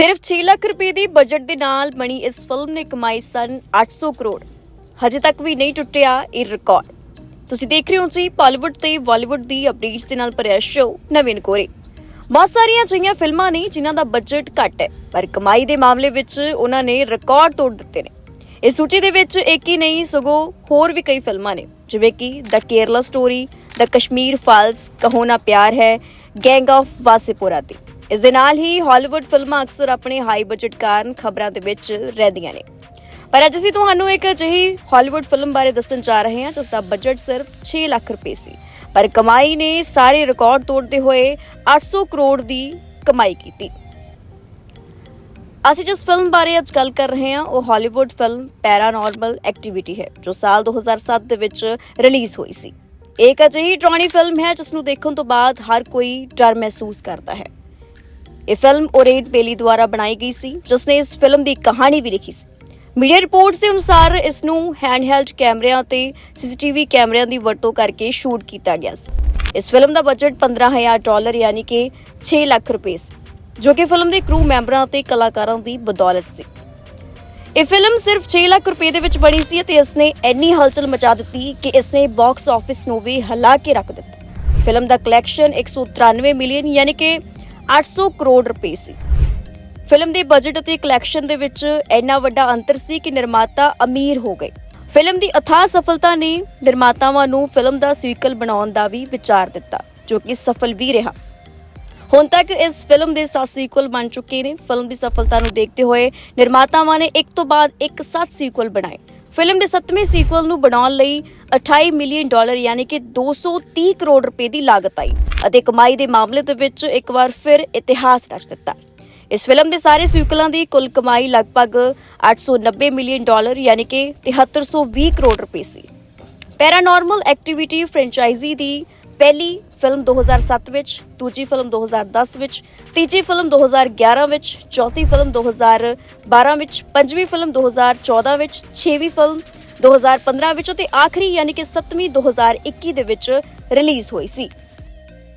ਸਿਰਫ 6 ਲੱਖ ਰੁਪਏ ਦੀ ਬਜਟ ਦੇ ਨਾਲ ਬਣੀ ਇਸ ਫਿਲਮ ਨੇ ਕਮਾਈ ਸਨ 800 ਕਰੋੜ। ਹਜੇ ਤੱਕ ਵੀ ਨਹੀਂ ਟੁੱਟਿਆ ਇਹ ਰਿਕਾਰਡ ਤੁਸੀਂ ਦੇਖ ਰਹੇ ਹੋ ਜੀ ਪਾਲੀਵੁੱਡ ਤੇ ਬਾਲੀਵੁੱਡ ਦੀ ਅਪਡੇਟਸ ਦੇ ਨਾਲ ਭਰਿਆ ਸ਼ੋਅ ਨਵੀਨ ਕੋਰੇ। ਬਹੁਤ ਸਾਰੀਆਂ ਅਜਿਹੀਆਂ ਫਿਲਮਾਂ ਨੇ ਜਿਨ੍ਹਾਂ ਦਾ ਬਜਟ ਘੱਟ ਹੈ, ਪਰ ਕਮਾਈ ਦੇ ਮਾਮਲੇ ਵਿੱਚ ਉਹਨਾਂ ਨੇ ਰਿਕਾਰਡ ਤੋੜ ਦਿੱਤੇ ਨੇ। ਇਸ ਸੂਚੀ ਦੇ ਵਿੱਚ ਇੱਕ ਹੀ ਨਹੀਂ, ਸਗੋਂ ਹੋਰ ਵੀ ਕਈ ਫਿਲਮਾਂ ਨੇ, ਜਿਵੇਂ ਕਿ the Kerala story the Kashmir files ਕਹੋ ਨਾ ਪਿਆਰ ਹੈ ਗੈਂਗ ਆਫ ਵਾਸੇਪੁਰਾ ਦੀ। ਇਸ ਦੇ ਨਾਲ ਹੀ ਹਾਲੀਵੁੱਡ ਫਿਲਮਾਂ ਅਕਸਰ ਆਪਣੇ ਹਾਈ ਬਜਟ ਕਾਰਨ ਖਬਰਾਂ ਦੇ ਵਿੱਚ ਰਹਿੰਦੀਆਂ ਨੇ। ਪਰ ਅੱਜ ਅਸੀਂ ਤੁਹਾਨੂੰ ਇੱਕ ਅਜਿਹੀ ਹਾਲੀਵੁੱਡ ਫਿਲਮ ਬਾਰੇ ਦੱਸਣ ਜਾ ਰਹੇ ਹਾਂ ਜਿਸ ਦਾ ਬਜਟ ਸਿਰਫ 6 ਲੱਖ ਰੁਪਏ ਸੀ। ਪਰ ਕਮਾਈ ਨੇ ਸਾਰੇ ਰਿਕਾਰਡ ਤੋੜਦੇ ਹੋਏ 800 ਕਰੋੜ ਦੀ ਕਮਾਈ ਕੀਤੀ। ਅਸੀਂ ਜਿਸ ਫਿਲਮ ਬਾਰੇ ਅੱਜ ਗੱਲ ਕਰ ਰਹੇ ਹਾਂ, ਉਹ ਹਾਲੀਵੁੱਡ ਫਿਲਮ ਪੈਰਾਨੋਰਮਲ ਐਕਟੀਵਿਟੀ ਹੈ, ਜੋ ਸਾਲ 2007 ਦੇ ਵਿੱਚ ਰਿਲੀਜ਼ ਹੋਈ ਸੀ। ਇਹ ਇੱਕ ਅਜਿਹੀ ਡਰਾਉਣੀ ਫਿਲਮ ਹੈ ਜਿਸ ਨੂੰ ਦੇਖਣ ਤੋਂ ਬਾਅਦ ਹਰ ਕੋਈ ਡਰ ਮਹਿਸੂਸ ਕਰਦਾ ਹੈ। ਇਹ ਫਿਲਮ ਓਰੇਨ ਬੇਲੀ ਦੁਆਰਾ ਬਣਾਈ ਗਈ ਸੀ ਜਿਸ ਨੇ ਇਸ ਫਿਲਮ ਦੀ ਕਹਾਣੀ ਵੀ ਲਿਖੀ ਸੀ। ਮੀਡੀਆ ਰਿਪੋਰਟਸ ਦੇ ਅਨੁਸਾਰ ਇਸ ਨੂੰ ਹੈਂਡਹੈਲਡ ਕੈਮਰਿਆਂ ਤੇ ਸੀਸੀਟੀਵੀ ਕੈਮਰਿਆਂ ਦੀ ਵਰਤੋਂ ਕਰਕੇ ਸ਼ੂਟ ਕੀਤਾ ਗਿਆ ਸੀ। ਇਸ ਫਿਲਮ ਦਾ ਬਜਟ 15000 ਡਾਲਰ ਯਾਨੀ ਕਿ 6 ਲੱਖ ਰੁਪਏ ਸੀ, ਜੋ ਕਿ ਫਿਲਮ ਦੇ ਕਰੂ ਮੈਂਬਰਾਂ ਅਤੇ ਕਲਾਕਾਰਾਂ ਦੀ ਬਦੌਲਤ ਸੀ। ਇਹ ਫਿਲਮ ਸਿਰਫ 6 ਲੱਖ ਰੁਪਏ ਦੇ ਵਿੱਚ ਬਣੀ ਸੀ ਅਤੇ ਇਸ ਨੇ ਇੰਨੀ ਹਲਚਲ ਮਚਾ ਦਿੱਤੀ ਕਿ ਇਸ ਨੇ ਬਾਕਸ ਆਫਿਸ ਨੂੰ ਵੀ ਹਲਾ ਕੇ ਰੱਖ ਦਿੱਤਾ। ਫਿਲਮ ਦਾ ਕਲੈਕਸ਼ਨ 193 ਮਿਲੀਅਨ ਯਾਨੀ ਕਿ 800 ਕਰੋੜ ਰੁਪਏ ਸੀ। ਫਿਲਮ ਦੇ ਬਜਟ ਅਤੇ ਕਲੈਕਸ਼ਨ ਦੇ ਵਿੱਚ ਇੰਨਾ ਵੱਡਾ ਅੰਤਰ ਸੀ ਕਿ ਨਿਰਮਾਤਾ ਅਮੀਰ ਹੋ ਗਏ। ਫਿਲਮ ਦੀ ਅਥਾਹ ਸਫਲਤਾ ਨੇ ਨਿਰਮਾਤਾਵਾਂ ਨੂੰ ਫਿਲਮ ਦਾ ਸੀਕਵਲ ਬਣਾਉਣ ਦਾ ਵੀ ਵਿਚਾਰ ਦਿੱਤਾ, ਜੋ ਕਿ ਸਫਲ ਵੀ ਰਿਹਾ। ਹੁਣ ਤੱਕ ਇਸ ਫਿਲਮ ਦੇ 7 ਸੀਕਵਲ ਬਣ ਚੁੱਕੇ ਨੇ। ਫਿਲਮ ਦੀ ਸਫਲਤਾ ਨੂੰ ਦੇਖਦੇ ਹੋਏ ਨਿਰਮਾਤਾਵਾਂ ਨੇ ਇੱਕ ਤੋਂ ਬਾਅਦ ਇੱਕ 7 ਸੀਕਵਲ ਬਣਾਏ। ਫਿਲਮ ਦੇ 7ਵੇਂ ਸੀਕੁਅਲ ਨੂੰ ਬਣਾਉਣ ਲਈ 28 ਮਿਲੀਅਨ ਡਾਲਰ ਯਾਨੀ ਕਿ 230 ਕਰੋੜ ਰੁਪਏ ਦੀ ਲਾਗਤ ਆਈ ਅਤੇ ਕਮਾਈ ਦੇ ਮਾਮਲੇ ਦੇ ਵਿੱਚ ਇੱਕ ਵਾਰ ਫਿਰ ਇਤਿਹਾਸ ਰਚ ਦਿੱਤਾ। ਇਸ ਫਿਲਮ ਦੇ ਸਾਰੇ ਸੀਕਵਲਾਂ ਦੀ ਕੁੱਲ ਕਮਾਈ ਲਗਭਗ 890 ਮਿਲੀਅਨ ਡਾਲਰ ਯਾਨੀ ਕਿ 7320 ਕਰੋੜ ਰੁਪਏ ਸੀ। ਪੈਰਾਨੋਰਮਲ ਐਕਟੀਵਿਟੀ ਫਰੈਂਚਾਈਜ਼ੀ ਦੀ ਪਹਿਲੀ ਫਿਲਮ 2007 ਵਿੱਚ, ਦੂਜੀ ਫਿਲਮ 2010 ਵਿੱਚ, ਤੀਜੀ ਫਿਲਮ 2011 ਵਿੱਚ, ਚੌਥੀ ਫਿਲਮ 2012 ਵਿੱਚ, ਪੰਜਵੀਂ ਫਿਲਮ 2014 ਵਿੱਚ, ਛੇਵੀਂ ਫਿਲਮ 2015 ਵਿੱਚ ਅਤੇ ਆਖਰੀ ਯਾਨੀ ਕਿ 7ਵੀਂ 2021 ਦੇ ਵਿੱਚ ਰਿਲੀਜ਼ ਹੋਈ ਸੀ।